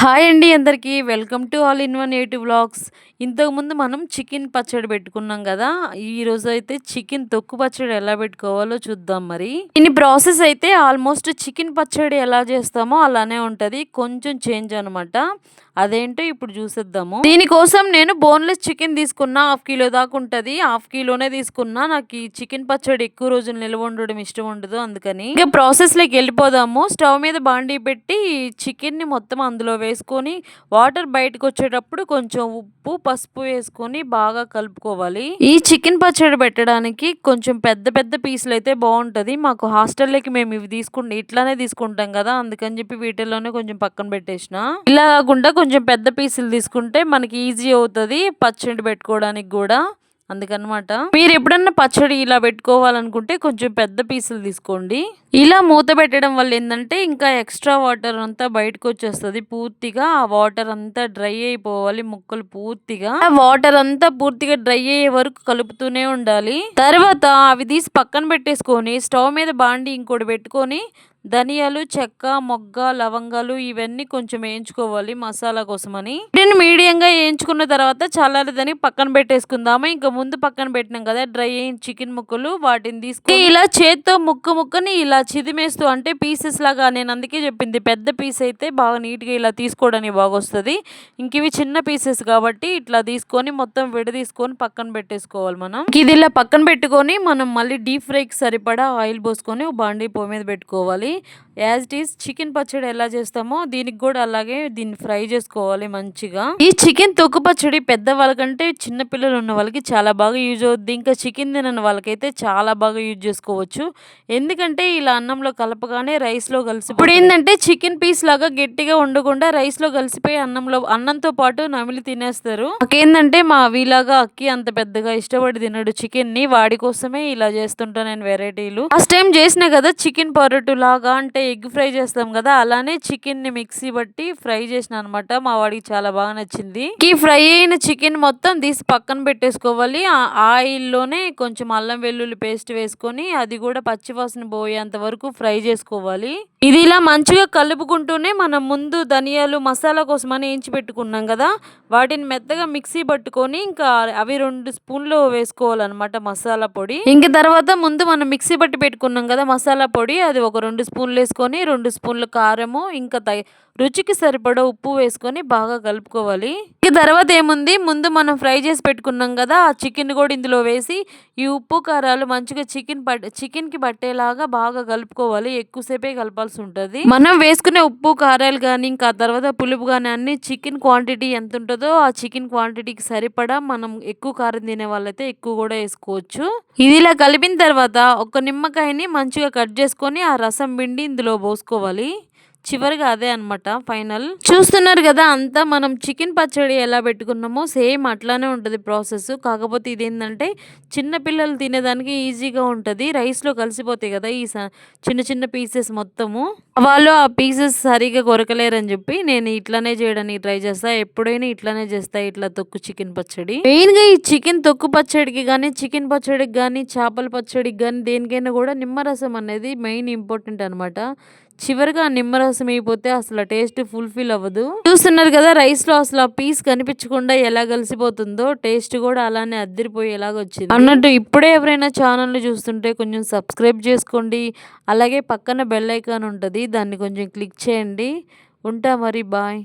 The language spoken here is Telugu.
హాయ్ అండి అందరికీ. Welcome to all in one eight vlogs. ఇంతకుముందు మనం చికెన్ పచ్చడి పెట్టుకున్నాం కదా ఈరోజు అయితే చికెన్ తొక్కు పచ్చడి ఎలా పెట్టుకోవాలో చూద్దాం మరి. దీని ప్రాసెస్ అయితే ఆల్మోస్ట్ చికెన్ పచ్చడి ఎలా చేస్తామో అలానే ఉంటుంది. కొంచెం చేంజ్ అనమాట అదేంటో ఇప్పుడు చూసేద్దాము. దీనికోసం నేను బోన్లెస్ చికెన్ తీసుకున్నా హాఫ్ కిలో దాకా ఉంటుంది. హాఫ్ కిలోనే తీసుకున్నా. నాకు ఈ చికెన్ పచ్చడి ఎక్కువ రోజులు నిల్వ ఉండడం ఇష్టం ఉండదు అందుకని. ఇంకా ప్రాసెస్లోకి వెళ్ళిపోదాము. స్టవ్ మీద బాండీ పెట్టి చికెన్ని మొత్తం అందులో వేసుకొని వాటర్ బయటకు వచ్చేటప్పుడు కొంచెం ఉప్పు పసుపు వేసుకొని బాగా కలుపుకోవాలి. ఈ చికెన్ పచ్చడి పెట్టడానికి కొంచెం పెద్ద పెద్ద పీసులు అయితే బాగుంటుంది మాకు హాస్టల్లోకి మేము ఇవి తీసుకుంటే ఇట్లానే తీసుకుంటాం కదా అందుకని చెప్పి వీటిల్లోనే కొంచెం పక్కన పెట్టేసిన. ఇలా కాకుండా కొంచెం పెద్ద పీసులు తీసుకుంటే మనకి ఈజీ అవుతుంది పచ్చడి పెట్టుకోవడానికి కూడా. అందుకనమాట. మీరు ఎప్పుడన్నా పచ్చడి ఇలా పెట్టుకోవాలనుకుంటే కొంచెం పెద్ద పీసులు తీసుకోండి. ఇలా మూత పెట్టడం వల్ల ఏంటంటే ఇంకా ఎక్స్ట్రా వాటర్ అంతా బయటకు వచ్చేస్తుంది పూర్తిగా. ఆ వాటర్ అంతా డ్రై అయిపోవాలి ముక్కలు పూర్తిగా. ఆ వాటర్ అంతా పూర్తిగా డ్రై అయ్యే వరకు కలుపుతూనే ఉండాలి. తర్వాత అవి తీసి పక్కన పెట్టేసుకొని స్టవ్ మీద బాండి ఇంకోటి పెట్టుకొని ధనియాలు చెక్క మొగ్గ లవంగాలు ఇవన్నీ కొంచెం వేయించుకోవాలి మసాలా కోసమని. వీటిని మీడియంగా వేయించుకున్న తర్వాత చల్లారదని పక్కన పెట్టేసుకుందాము. ఇంకా ముందు పక్కన పెట్టినాం కదా డ్రై అయిన చికెన్ ముక్కలు వాటిని తీసుకుని ఇలా చేత్తో ముక్క ముక్కని ఇలా చిదిమేస్తూ అంటే పీసెస్ లాగా నేను అందుకే చెప్పింది పెద్ద పీస్ అయితే బాగా నీట్గా ఇలా తీసుకోవడానికి బాగా వస్తుంది ఇంక ఇవి చిన్న పీసెస్ కాబట్టి ఇట్లా తీసుకొని మొత్తం విడ తీసుకొని పక్కన పెట్టేసుకోవాలి మనం. ఇది ఇలా పక్కన పెట్టుకొని మనం మళ్ళీ డీప్ ఫ్రైకి సరిపడా ఆయిల్ పోసుకొని బాండీ పో మీద పెట్టుకోవాలి. యాజ్ ఇట్ ఈస్ చికెన్ పచ్చడి ఎలా చేస్తామో దీనికి కూడా అలాగే దీన్ని ఫ్రై చేసుకోవాలి మంచిగా. ఈ చికెన్ తొక్కు పచ్చడి పెద్ద వాళ్ళకంటే చిన్న పిల్లలు ఉన్న వాళ్ళకి చాలా బాగా యూజ్ అవుద్ది. ఇంకా చికెన్ తినని వాళ్ళకైతే చాలా బాగా యూజ్ చేసుకోవచ్చు. ఎందుకంటే ఇలా అన్నంలో కలపగానే రైస్లో కలిసి ఇప్పుడు ఏంటంటే చికెన్ పీస్ లాగా గట్టిగా ఉండకుండా రైస్లో కలిసిపోయి అన్నంలో అన్నంతో పాటు నమిలి తినేస్తారు. నాకేందంటే మా వీలాగా అక్కి అంత పెద్దగా ఇష్టపడి తినడు చికెన్ని వాడి కోసమే ఇలా చేస్తుంటా నేను వెరైటీలు ఫస్ట్ టైం చేసినా కదా చికెన్ పొరటు లాగా బాగా అంటే ఎగ్ ఫ్రై చేస్తాం కదా అలానే చికెన్ని మిక్సీ బట్టి ఫ్రై చేసిన అనమాట మా వాడికి చాలా బాగా నచ్చింది. ఈ ఫ్రై అయిన చికెన్ మొత్తం తీసి పక్కన పెట్టేసుకోవాలి. ఆ ఆయిల్లోనే కొంచెం అల్లం వెల్లుల్లి పేస్ట్ వేసుకొని అది కూడా పచ్చివాసన పోయేంత వరకు ఫ్రై చేసుకోవాలి. ఇది ఇలా మంచిగా కలుపుకుంటూనే మనం ముందు ధనియాలు మసాలా కోసమని వేయించి పెట్టుకున్నాం కదా వాటిని మెత్తగా మిక్సీ పట్టుకొని ఇంకా అవి రెండు స్పూన్లు వేసుకోవాలన్నమాట మసాలా పొడి. ఇంక తర్వాత ముందు మనం మిక్సీ పట్టి పెట్టుకున్నాం కదా మసాలా పొడి అది ఒక రెండు స్పూన్లు వేసుకొని రెండు స్పూన్లు కారము ఇంకా తగి రుచికి సరిపడా ఉప్పు వేసుకొని బాగా కలుపుకోవాలి. ఇక తర్వాత ఏముంది? ముందు మనం ఫ్రై చేసి పెట్టుకున్నాం కదా ఆ చికెన్ కూడా ఇందులో వేసి ఈ ఉప్పు కారాలు మంచిగా చికెన్ పట్ చికెన్కి పట్టేలాగా బాగా కలుపుకోవాలి. ఎక్కువసేపే కలపాల్సి ఉంటుంది. మనం వేసుకునే ఉప్పు కారాలు కానీ ఇంకా తర్వాత పులుపు కానీ అన్ని చికెన్ క్వాంటిటీ ఎంత ఉంటుందో ఆ చికెన్ క్వాంటిటీకి సరిపడా మనం ఎక్కువ కారం తినే వాళ్ళైతే ఎక్కువ కూడా వేసుకోవచ్చు. ఇది ఇలా కలిపిన తర్వాత ఒక నిమ్మకాయని మంచిగా కట్ చేసుకొని ఆ రసం పిండి ఇందులో పోసుకోవాలి. చివరిగా అదే అనమాట ఫైనల్. చూస్తున్నారు కదా అంతా మనం చికెన్ పచ్చడి ఎలా పెట్టుకున్నామో సేమ్ అట్లానే ఉంటుంది ప్రాసెస్. కాకపోతే ఇదేంటంటే చిన్నపిల్లలు తినేదానికి ఈజీగా ఉంటుంది. రైస్లో కలిసిపోతాయి కదా ఈ చిన్న చిన్న పీసెస్ మొత్తము. వాళ్ళు ఆ పీసెస్ సరిగా కొరకలేరని చెప్పి నేను ఇట్లానే చేయడానికి ట్రై చేస్తా. ఎప్పుడైనా ఇట్లానే చేస్తా ఇట్లా తొక్కు చికెన్ పచ్చడి. మెయిన్గా ఈ చికెన్ తొక్కు పచ్చడికి కానీ చికెన్ పచ్చడికి కానీ చేపల పచ్చడికి కానీ దేనికైనా కూడా నిమ్మరసం అనేది మెయిన్ ఇంపార్టెంట్ అనమాట చివరిగా నిమ్మరసం అయిపోతే అసలు టేస్ట్ ఫుల్ఫిల్ అవ్వదు. చూస్తున్నారు కదా రైస్లో అసలు ఆ పీస్ కనిపించకుండా ఎలా కలిసిపోతుందో టేస్ట్ కూడా అలానే అద్దరిపోయేలాగా వచ్చింది. అన్నట్టు ఇప్పుడే ఎవరైనా ఛానల్ చూస్తుంటే కొంచెం సబ్స్క్రైబ్ చేసుకోండి. అలాగే పక్కన బెల్ ఐకాన్ ఉంటుంది దాన్ని కొంచెం క్లిక్ చేయండి. ఉంటా మరి బాయ్.